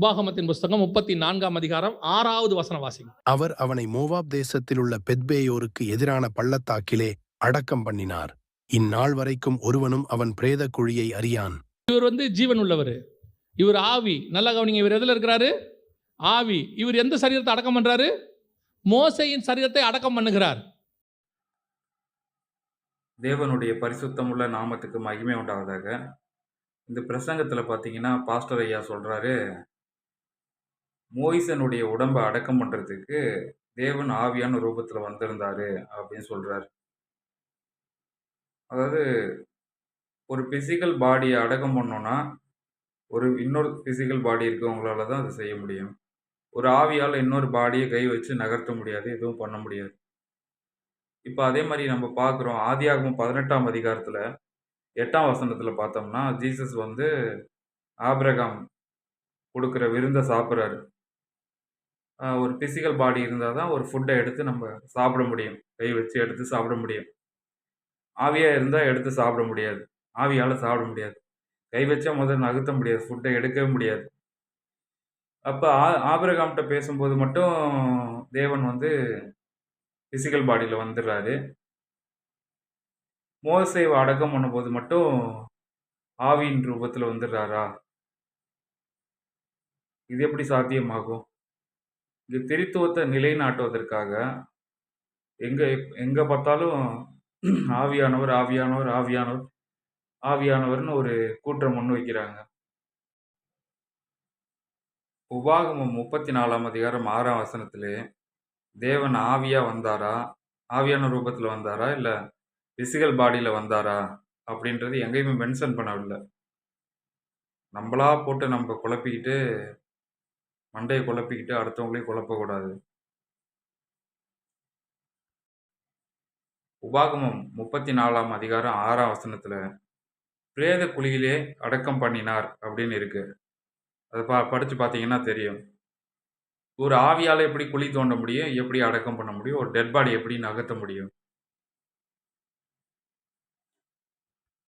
உபாகமத்தின் புஸ்தகம் முப்பத்தி நான்காம் அதிகாரம் ஆறாவது வசனம் வாசிங்க. அவர் அவனை மோவாப் தேசத்தில் உள்ள பெத்பேயோருக்கு எதிரான பள்ளத்தாக்கிலே அடக்கம் பண்ணினார். இந்நாள் வரைக்கும் ஒருவனும் அவன் பிரேத குழியை அறியான். இவர் வந்து ஜீவன் உள்ளவர் இவர் ஆவி. நல்லா கவனிங்க இவர் எதில் இருக்கிறாரு? ஆவி. இவர் எந்த சரீரத்தை அடக்கம் பண்றாரு? மோசையின் சரீரத்தை அடக்கம் பண்ணுகிறார். தேவனுடைய பரிசுத்தமுள்ள நாமத்துக்கு மகிமை உண்டாவதாக. இந்த பிரசங்கத்தில் பார்த்தீங்கன்னா பாஸ்டர் ஐயா சொல்கிறாரு மோயிசனுடைய உடம்பை அடக்கம் பண்ணுறதுக்கு தேவன் ஆவியான ரூபத்தில் வந்திருந்தாரு அப்படின்னு சொல்கிறார் அதாவது ஒரு ஃபிசிக்கல் பாடியை அடக்கம் பண்ணோன்னா ஒரு இன்னொரு ஃபிசிக்கல் பாடி இருக்கவங்களால தான் அதை செய்ய முடியும். ஒரு ஆவியால் இன்னொரு பாடியை கை வச்சு நகர்த்த முடியாது எதுவும் பண்ண முடியாது. இப்போ அதே மாதிரி நம்ம பார்க்குறோம் ஆதியாகமம் பதினெட்டாம் அதிகாரத்தில் எட்டாம் வசனத்தில் பார்த்தோம்னா ஜீசஸ் வந்து ஆப்ரகாம் கொடுக்குற விருந்தை சாப்பிட்றாரு. ஒரு ஃபிசிக்கல் பாடி இருந்தால் தான் ஒரு ஃபுட்டை எடுத்து நம்ம சாப்பிட முடியும். கை வச்சு எடுத்து சாப்பிட முடியும். ஆவியாக இருந்தால் எடுத்து சாப்பிட முடியாது. ஆவியால் சாப்பிட முடியாது. கை வச்சா முதல்ல நகர்த்த முடியாது. ஃபுட்டை எடுக்கவே முடியாது. அப்போ ஆ ஆபிரகாம்கிட்ட பேசும்போது மட்டும் தேவன் வந்து ஃபிசிக்கல் பாடியில் வந்துடுறாரு. மோசை அடக்கம் பண்ணும்போது மட்டும் ஆவியின் ரூபத்தில் வந்துடுறாரா? இது எப்படி சாத்தியமாகும்? இங்கே திரித்துவத்தை நிலைநாட்டுவதற்காக எங்கே எங்கே பார்த்தாலும் ஆவியானவர் ஆவியானவர் ஆவியானவர் ஆவியானவர்னு ஒரு கூற்றம் முன் வைக்கிறாங்க. உபாகமம் முப்பத்தி நாலாம் அதிகாரம் ஆறாம் வசனத்திலே தேவன் ஆவியா வந்தாரா? ஆவியான ரூபத்தில் வந்தாரா? இல்லை பிசிக்கல் பாடியில் வந்தாரா? அப்படின்றது எங்கேயுமே மென்ஷன் பண்ணவில்லை. நம்மளா போட்டு நம்ம குழப்பிக்கிட்டு மண்டையை குழப்பிக்கிட்டு அடுத்தவங்களையும் குழப்பக்கூடாது. உபாகமம் முப்பத்தி நாலாம் அதிகாரம் ஆறாம் வசனத்தில் பிரேத குழியிலே அடக்கம் பண்ணினார் அப்படின்னு இருக்கு. அதை பா படித்து பார்த்தீங்கன்னா தெரியும். ஒரு ஆவியால் எப்படி குழி தோண்ட முடியும் எப்படி அடக்கம் பண்ண முடியும் ஒரு டெட் பாடி எப்படி நகர்த்த முடியும்?